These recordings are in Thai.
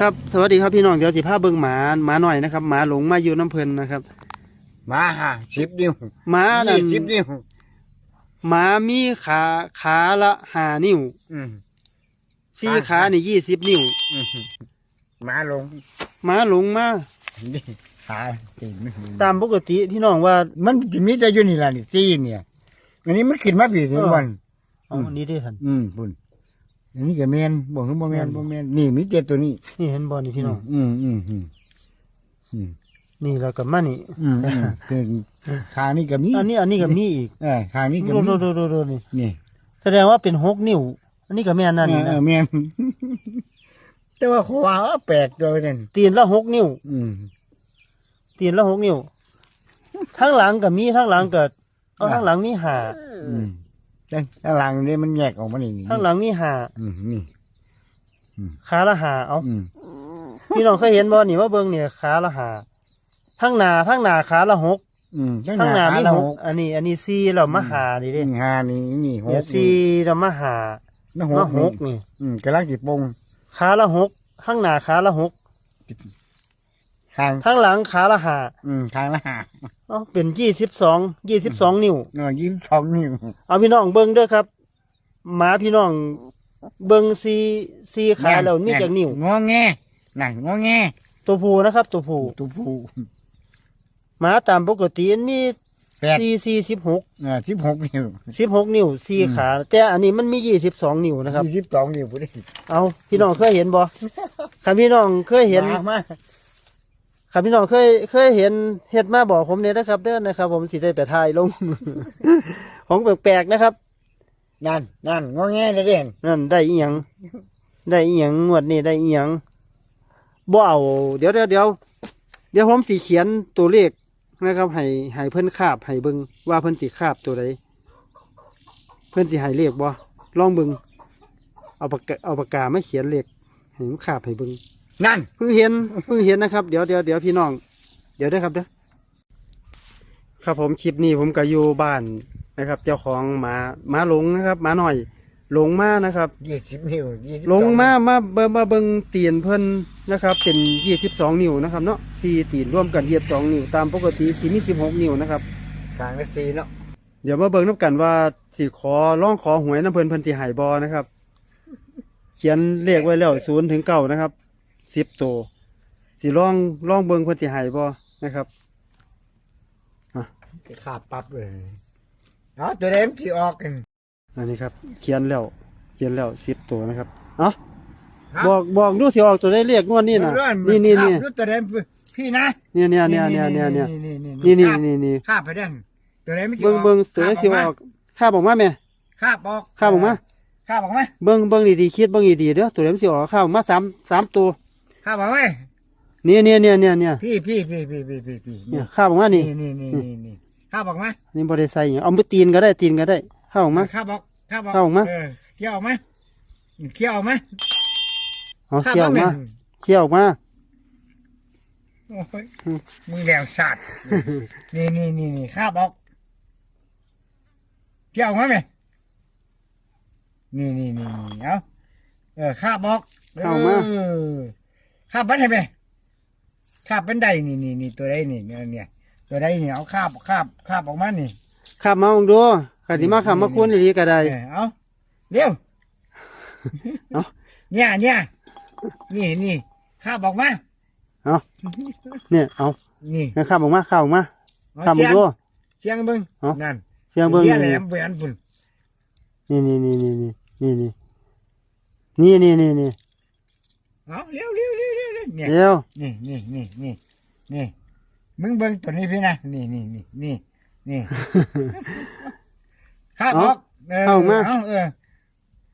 ครับสวัสดีครับพี่น้องเดี๋ยวสิพาเบิ่งหมาหมาหน่อยนะครับหมาหลงมาอยู่น้ำเพลินนะครับมาฮะสิบนิ้วหมานั่นยี่สิบนิ้วหมามีขาขาละห้านิ้วอืมสี่อ่าขานี่ยี่สิบนิ้วอืมมาลงหมาหลงมานี่ขาตีนตามปกติพี่น้องว่ามันจะมีแต่อยู่นี่ล่ะนี่ซีเนี่ย อันนี้มันขึ้นมาปีถึงวันเอาอืมอันนี้ได้ทันอืมปุ่น อันนี้ก็แมนบอกคือบ่แมนแม่นบ่แมนนี่มีแต่ตัวนี้ นี่เห็นบอลนี่พี่น้องอืมอืมอืมอืมนี่แล้วก็มานี่อืมอืมเป็นขานี่ก็มีอันนี้อันนี้ก็มีอีกเออขานี่ก็ดูมีดูดูดูดูนี่นี่ แสดงว่าเป็นหกนิ้ว อันนี้ก็แม่นนั่นเอนี่อเอนะอแมนแต่ว่าเขาว่าแปลกตัวนั่นตีนละหกนิ้ว อืม ตีนละหกนิ้วทั้งหลังก็มีทั้งหลังก็เอาทั้งหลังมีหาอืม แต่ข้างหลังนี่มันแยกออกมานี่นี่ทั้งหลังมีหาอืมนี่ ขาละหาเอาอืมพี่น้องเคยเห็นบ่นี่ว่าเบิ่งเนี่ยขาละหาทั้งหนาทั้งหนาขาละหกอืมทั้งหนามีขาละหกอันนี้ อันนี้สี่เรามาหาดิเด้หานี่นี่หเนี่ยกสี่เรามาหานี่หมากหกนี่นี่ อืมกำลังจิปงขาละหกทั้งหนาขาละหกทางทั้งหลังขาละหาอืมทางละหา เอ้าเป็นยี่สิบสองยี่สิบสองนิ้วเนาะยิ้มสองนิ้วเอาพี่น้องเบิ่งเด้อครับหมาพี่น้อง เบิ่งสี่สี่ขาแล้วมีจากนิ้วงอแงนั่นงอแงตัวผู้นะครับ ตัวผู้ตัวผู้หมาตามปกติมันมีแปดสี่สี่สิบหกเออสิบหกนิ้วสิบหกนิ้วสี่อืมขา แต่อันนี้มันมียี่สิบสองนิ้วนะครับยี่สิบสองนิ้วผู้ใดเอาพี่น้องเคยเห็นบ่คันพี่น้องเคยเห็น มามาคันพี่น้องเคยเคยเห็นเฮ็ดมาบอกผมเนี่ยนะครับ เด้อนะครับ ผมสิได้ไปถ่ายลง ของแปลกๆนะครับ นั่นนั่นงอแงเลยเด่นนั่นได้อีหยังได้อีหยังงวดนี้ได้อีหยังบ่เอาเดี๋ยวเดี๋ยวเดี๋ยวเดี๋ยวผมสิเขียนตัวเลขนะครับให้ให้เพิ่นคาบให้เบิ่งว่าเพิ่นสิคาบตัวใดเพิ่นสิให้เลขบ่ลองเบิ่งเอาปากกาเอาปากกามาเขียนเลขให้มันคาบให้เบิ่ง นั่นเพิ่งเห็นเพิ่งเห็นนะครับ เดี๋ยวเดี๋ยวเดี๋ยวพี่น้อง เดี๋ยวเด้อครับเด้อครับผมคลิปนี้ผมก็อยู่บ้านนะครับ เจ้าของหมาหมาหลงนะครับหมาหน่อยหลงมานะครับ ยี่สิบนิ้วยี่สิบหลงมามาเบิ่งมาเบิ่งตีนเพิ่นนะครับ เป็นยี่สิบสองนิ้วนะครับเนาะสี่ตีนร่วมกันยี่สิบสองนิ้วตามปกติสีมีสิบหกนิ้วนะครับ กลางละสี่เนาะเดี๋ยวมาเบิ่งน้ำกันว่าสิขอร้องขอหวยน้ำเพิ่นเพิ่นสิใหายบอนะครับ เขียนเลขไว้แล้วศูนย์ถึงเก้านะครับ สิบตัวสิร้องร้องเบิ่งเพิ่นสิใหายบอนะครับขาดปั๊บเลยเอาตัวเดมที่ออกกันอันนี้ครับ เขียนแล้วเขียนแล้วสิบตัวนะครับเอ้าบอกบอกดูสิออกตัวได้เลขงวดนี้นะนี่นี่นี่รู้ตัวเดมพี่นะเนี่ยเนี่ยเนี่ยเนี่ยเนี่ยเนี่ยนี่นี่นี่นี่นี่ข้าบไปเด้นตัวเดมเบิ่งเบิ่งตัวได้สิออกข้าบอกมาแม่ข้าบออกข้าบอกมาข้าบอกไหมเบิ่งเบิ่งดีๆคิดเบิ่งดีๆเด้อตัวได้สิออกข้าบอกมาสามสามตัว ข้าบอกไหมเนี่ยเนี่ยเนี่ยเนี่ยเนี่ยพี่พี่พี่พี่พี่พี่พี่เนี่ยข้าบอกมานี่ นี่นี่นี่นี่ข้าบอกไหมนี่บริใส่หยังเอาไปตีนก็ได้ตีนก็ได้เข้าออกมา ข้าบอกข้าบอกเข้าออกมา เออเคี่ยวออกไหมเคี่ยวออกไหมเอาเขี่ยวออกมาเขี่ยวออกมา โอ้ยมึงแดวสัตว์นี่นี่นี่นี่ข้าบอกเคี่ยวออกมาไหมนี่นี่นี่เอาเออข้าบอกเข้ามา เออ ข้าบันให้ไหมข้าเป็นใดนี่นี่นี่ตัวใดนี่เนี่ยเนี่ยตัวใดนี่เอาข้าบข้าบข้าบออกมานี่ขับมาลองดูขันที่มาขับมาคุ้นดีก็ได้ เออเอาเร็วเอา เนี่ยเนี่ยนี่นี่ข้าบออกมาเอาเนี่ยเอานี่ขับออกมาขับออกมาเอาขับเสีมายงดูเสียงเบิ้งเอานั่นเสียงเบิ้งเสียนี่แหลมเบือนปุ่นนี่นี่นี่นี่นี่นี่นี่นี่นี่นี่เอาเร็วเร็วเร็ว เร็วเร็วเนี่ยเดี๋ยวนี่นี่นี่นี่นี่มึงเบิ้งตัวนี้พี่นะนี่นี่นี่นี่นี่ข้าบอกเออเอาเออ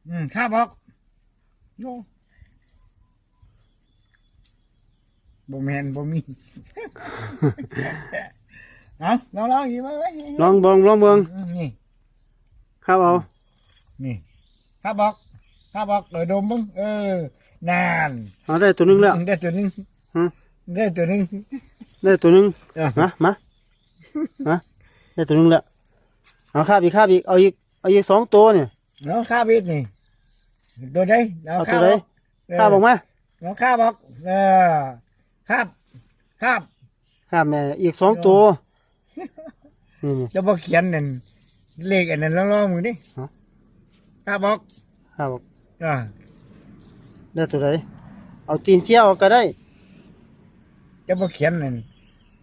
อืมข้าบอกโน่บ่แมนบ่มีเอาลองลองอีกไว้ไว้ลองเบิ้งลองเบิ้งอืมนี่ขับเอานี่ข้าบอกข้าบอกเออดมมึงเออ นานเอาได้ตัวหนึงแล้วได้ตัวหนึงฮะได้ตัวหนึงได้ตัวหนึงเออมามามาได้ตัวหนึงแล้วเอาข้าบอีกข้าบอีกเอาอีกเอาอีกสองตัวเนี่ยเอาข้าบิดนี่ตัวใดเอาเอาข้าตัวใดบอกเออข้าบออกมาเอาข้าบอกเออครับครับครับแม่อีกสองตัวนี่นี่ จะบอกเขียนนั่นเลขอันนั้นลองๆมึงดิฮะ ข้าบอกครับอ่า ได้ตัวไหนเอาตีนเชี่ยวก็ได้ จะบอกเขียนนั่น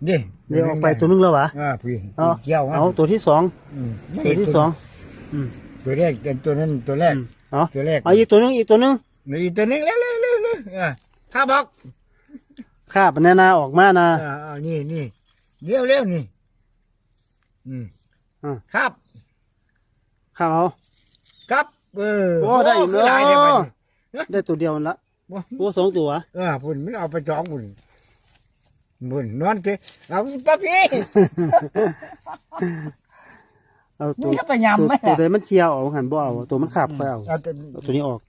ดิเดี๋ยวออกไปตัวนึงแล้ววะอ่าพี่เอาเกี่ยวเอาตัวที่สองอืมตัวที่สองอืมตัวแรกเป็นตัวนั้นตัวแรกอืมเอาตัวแรกเอาอีกตัวนึงอีกตัวนึงอีกตัวนึงเร็วเร็วเร็วเร็วอ่าข้าบอกคาบแน่นาออกมานะอ่าอ่านี่นี่เร็วเร็วนี่ อืมอ่าครับครับเอาครับเออโอ้ได้อีกคือหลายเนเดียวอะ ได้ตัวเดียวนั่นละบ่โอ้สองตัวเออพุ่นมันเอาไปจองพุ่นพุ่นนอนเถอะเอาป้าพี่เอาตัมึวงจะไปยำไหมตัวตัวใดมันเคลียร์ออกหันบ่เอาตัวมันขาบไปเอาเอาแต่เอาตัวนี้ออก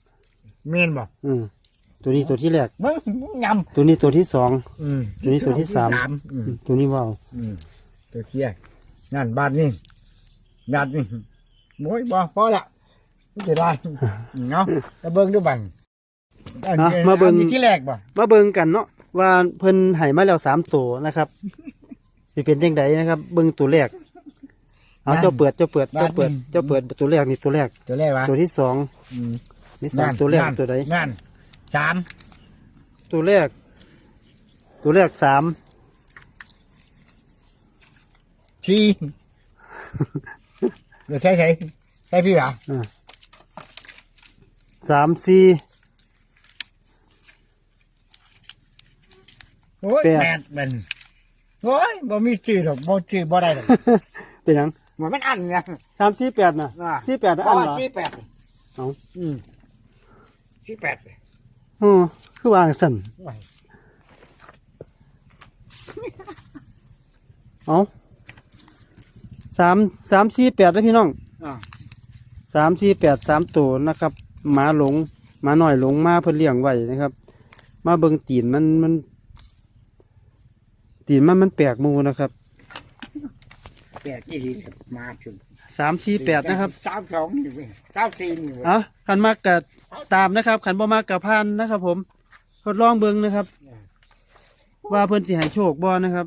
เมนบ่อืมตัวนี้ตัวที่แรกมึงมึงยตัวนี้ตัวที่สองำอืมตัวนี้ตัวที่สาม อืมอืมตัวนี้ว่าเอาอืมตัวเคียนั่นบ้านนี่บ้านนี่โอ้ยบ่พอละไม่จะได้เนาะจะเบิ่งดูบัง อันนี้มาเบิ่ง อันนี้ที่แรกบ่มาเบิ่งกันเนาะว่าเพิ่นให้มาแล้วสามตัวนะครับสิเป็นจังไดนะครับ เบิ่งตัวแรกเอาเจ้าเปิดเจ้าเปิดเจ้าเปิดเจ้าเปิดตัวแรกนี่ตัวแรก ตัวแรกวะตัวที่สองอืมนี่สามตัวแรกตัวใดนั่นสามตัวแรก ตัวแรกสามสี่เดี๋ยวใช่ใช่ใช่พี่หรออ่าสามสี่ โอ้ยแปด แปดมันโอ้ยบ่มีชื่อหรอกบ่ชื่อบ่ได้หรอกเป็นหยังมันมันอันไง สามสี่แปดน่ะอ่า สี่แปดน่ะบ่อันเหรอสี่แปดเอา อืมสี่แปดอือคือวางสั่นโอ้ยเอาสามสามสี่แปดนะพี่น้องอ่าสามสี่แปดสามตัวนะครับหมาหลงหมาหน่อยหลงมาเพิ่นเลี้ยงไว้นะครับ มาเบิ่งตีนมันมัน ตีนมันมันแปลกหมูนะครับแปดยี่สิบมาถึงสามสี่แปดนะครับสามสองนี่เว้ยสามสี่นี่เว้ย เอาขันมากกะตามนะครับขันบ่มากกะพานนะครับ ผมทดลองเบิ่งนะครับ ว่าเพิ่นสิให้โชคบ่นะครับ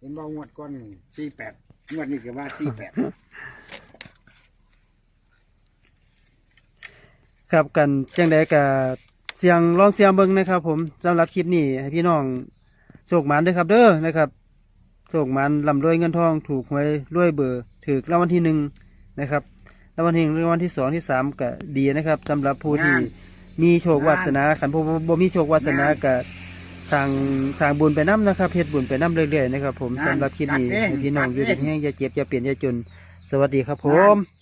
เห็นบ่งวดก้อนสี่แปดงวดนี้ก็ว่าสี่แปดครับกันจังใดกะเสียงลองเสียงเบิ่งนะครับ ผมสำหรับคลิปนี้ให้พี่น้อง โชคหมานด้วยครับเด้อนะครับโชคหมานลำรวยเงินทองถูกหวยรวยเบอร์ถือรางวัลที่หนึ่งนะครับรางวัลที่หนึ่งรางวัลที่สองที่สามก็ดีนะครับสำหรับผู้ที่มีโชควาสนาขันผู้บ่มีโชควาสนาก็สั่งสั่งบุญไปน้ำนะครับเฮ็ดบุญไปน้ำเรื่อยๆนะครับ ผมสำหรับคลิปนี้ให้พี่น้องอยู่ดีแห้งอย่าเจ็บอย่าเปลี่ยนอย่าจน สวัสดีครับผม